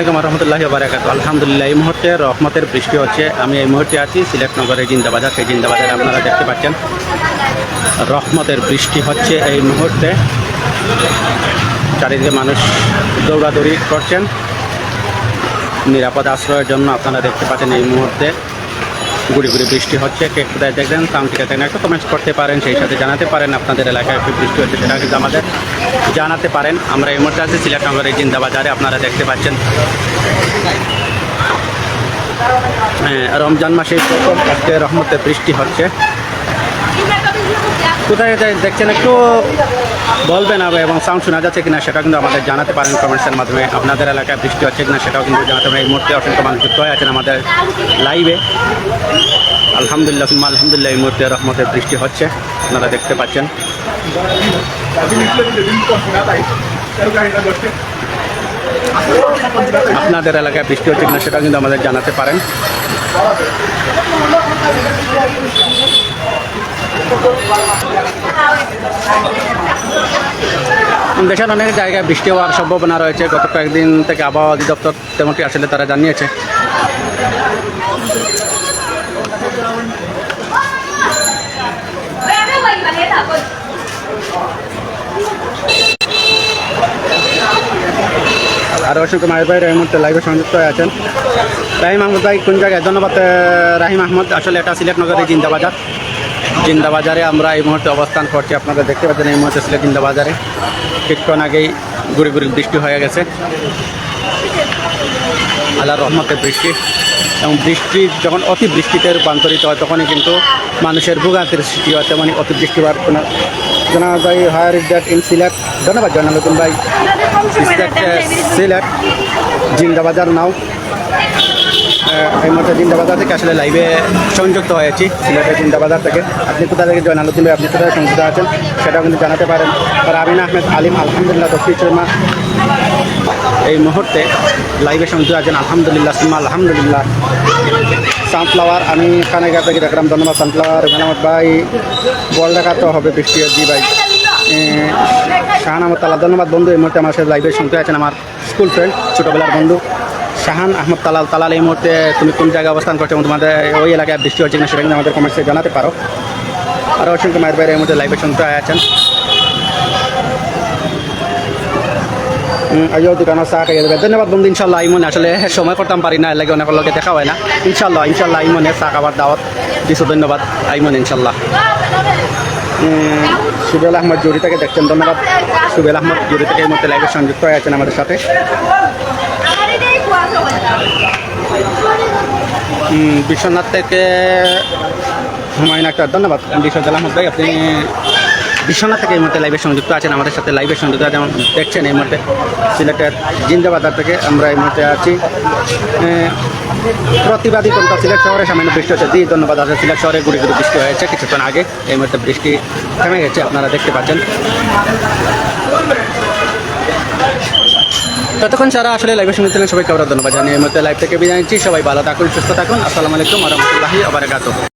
আলাইকুম রহমতুল্লাহ বারাকাত আলহামদুলিল্লাহ, এই মুহূর্তে রহমতের বৃষ্টি হচ্ছে। আমি এই মুহূর্তে আছি সিলেট নগরের জিন্দাবাজার। সেই জিন্দাবাজারে আপনারা দেখতে পাচ্ছেন, রহমতের বৃষ্টি হচ্ছে এই মুহূর্তে। চারিদিকে মানুষ দৌড়াদৌড়ি করছেন। নিরাপদ আশ্রয়ের জন্য আপনারা দেখতে পাচ্ছেন এই মুহূর্তে। গুড়ি গুড়ি বৃষ্টি হচ্ছে কে কোথায় দেখবেন সাউন্ডটিকে দেখেন একটু কমেন্টস করতে পারেন সেই সাথে জানাতে পারেন আপনাদের এলাকায় একটু বৃষ্টি হচ্ছে সেটা কিন্তু আমাদের জানাতে পারেন। আমরা এই মুহূর্তে আছি সিলেট নগরের জিন্দাবাজারে আপনারা দেখতে পাচ্ছেন। হ্যাঁ, রমজান মাসে প্রথম আজকে রহমতে বৃষ্টি হচ্ছে। কোথায় দেখছেন একটু? বলবেন এবং সাউন্ড শোনা যাচ্ছে কিনা সেটা কিন্তু আমাদের জানাতে পারেন কমেন্টসের মাধ্যমে। আপনাদের এলাকায় বৃষ্টি হচ্ছে কিনা সেটাও কিন্তু জানাতে পারেন। এই মুহূর্তে অসংখ্য মানুষ যুক্ত হয়ে আছেন আমাদের লাইভে আলহামদুলিল্লাহ আলহামদুলিল্লাহ, এই মুহূর্তে রহমতের বৃষ্টি হচ্ছে। আপনারা দেখতে পাচ্ছেন। আপনাদের এলাকায় বৃষ্টি হচ্ছে কিনা সেটা কিন্তু আমাদের জানাতে পারেন। দেশের অনেক জায়গায় বৃষ্টি হওয়ার সম্ভাবনা রয়েছে। গত কয়েকদিন থেকে আবহাওয়া অধিদপ্তর তেমনটি আসলে তারা জানিয়েছে। আর অসংখ্য মায়ের ভাই মুহূর্তে লাইভে সংযুক্ত হয়ে আছেন। রাহিম আহমদ ভাই, কোন জায়গায়? ধন্যবাদ রাহিম আহমদ। আসলে এটা সিলেট নগরের জিন্দাবাজার। জিন্দাবাজারে আমরা এই মুহূর্তে অবস্থান করছি। আপনারা দেখতে পাচ্ছেন এই মুহূর্তে সিলেট জিন্দাবাজারে। কিছুক্ষণ আগেই গুড়ি গুড়ি বৃষ্টি হয়ে গেছে। আল্লাহ রহমতের বৃষ্টি। এবং বৃষ্টি যখন অতি বৃষ্টিতে রূপান্তরিত হয়, তখনই কিন্তু মানুষের ভোগান্তির সৃষ্টি হয় তেমনই অতি বৃষ্টি হওয়ার কোনো জানা ভাই হায়ার দ্যাট ইন সিলেট। ধন্যবাদ জানালুদ্দিন ভাই। সিলেট, জিন্দাবাজার নাও। এই মুহূর্তে জিন্দাবাজার থেকে আসলে লাইভে সংযুক্ত হয়েছি। সিলেটের জিন্দাবাজার থেকে। আপনি কোথা থেকে জয়ন আলুদ্দিন ভাই আপনি কোথায় সংযুক্ত আছেন, সেটাও কিন্তু জানাতে পারেন। আর আমিন আহমেদ আলিম, আলহামদুলিল্লাহ দক্ষিণ শর্মা। এই মুহূর্তে লাইভে সংযুক্ত আছেন, আলহামদুলিল্লাহ সিমা আলহামদুলিল্লাহ। সানফ্লাওয়ার আমি খানাগার থেকে দেখলাম, ধন্যবাদ সানফ্লাওয়ার মেনামত ভাই। বল দেখা তো হবে, বৃষ্টি জি ভাই। শাহান আহমদ তালা ধন্যবাদ বন্ধু, এই মুহূর্তে আমার সাথে লাইভে শুনতে আছেন আমার স্কুল ফ্রেন্ড ছোটোবেলার বন্ধু। শাহান আহমদ তালাল। তালাল, এই মুহূর্তে তুমি কোন জায়গায় অবস্থান করছ এবং তোমাদের ওই এলাকায় বৃষ্টি হচ্ছে কিনা সেটা কিন্তু আমাদের কমেন্টসে জানাতে পারো। আর অসংখ্য মায়ের বাইরে এই মুহূর্তে লাইভে শুনতে আছেন। আইও দোকানে চা খাইয়ে দেবে ধন্যবাদ বন্ধু ইনশাল্লাহ ইমন আসলে সময় করতাম পারি না লাগে অনেক লোকে দেখা হয় না। ইনশাল্লাহ ইনশাল্লাহ ইমনে চা খাবার দাওয়াত। দিছো ধন্যবাদ, আইমন ইনশাল্লাহ সুবেল আহমদ জুড়ি থেকে দেখছেন, ধন্যবাদ। সুবেল আহমদ জুড়ি থেকে এই মুহূর্তে লাইভে সংযুক্ত হয়ে আছেন আমাদের সাথে। বিশ্বনাথ থেকে হুমায়ুন আক্তার, ধন্যবাদ। বিশ্বনাথ আহমদ ভাই, আপনি বিশ্বনাথ থেকে এই মুহূর্তে লাইভে সংযুক্ত আছেন, আমাদের সাথে লাইভে সংযুক্ত যেমন দেখছেন এই মুহূর্তে সিলেটের জিন্দাবাজার থেকে আমরা এই মুহূর্তে আছি। প্রতিবাদী কোনটা সিলেট শহরে সামান্য বৃষ্টি হচ্ছে। জি, ধন্যবাদ আছে সিলেট শহরে গুড়ি গুড়ি বৃষ্টি হয়েছে কিছুক্ষণ আগে এই মুহূর্তে বৃষ্টি থেমে গেছে, আপনারা দেখতে পাচ্ছেন। ততক্ষণ যারা আসলে লাইভে শুনেছিলেন সবাইকে আমরা ধন্যবাদ জানিয়ে মুহূর্তে লাইভ থেকে বিদায় নিচ্ছি। সবাই ভালো থাকুন, সুস্থ থাকুন। আসসালামু আলাইকুম আরহামুল্লাহি আবার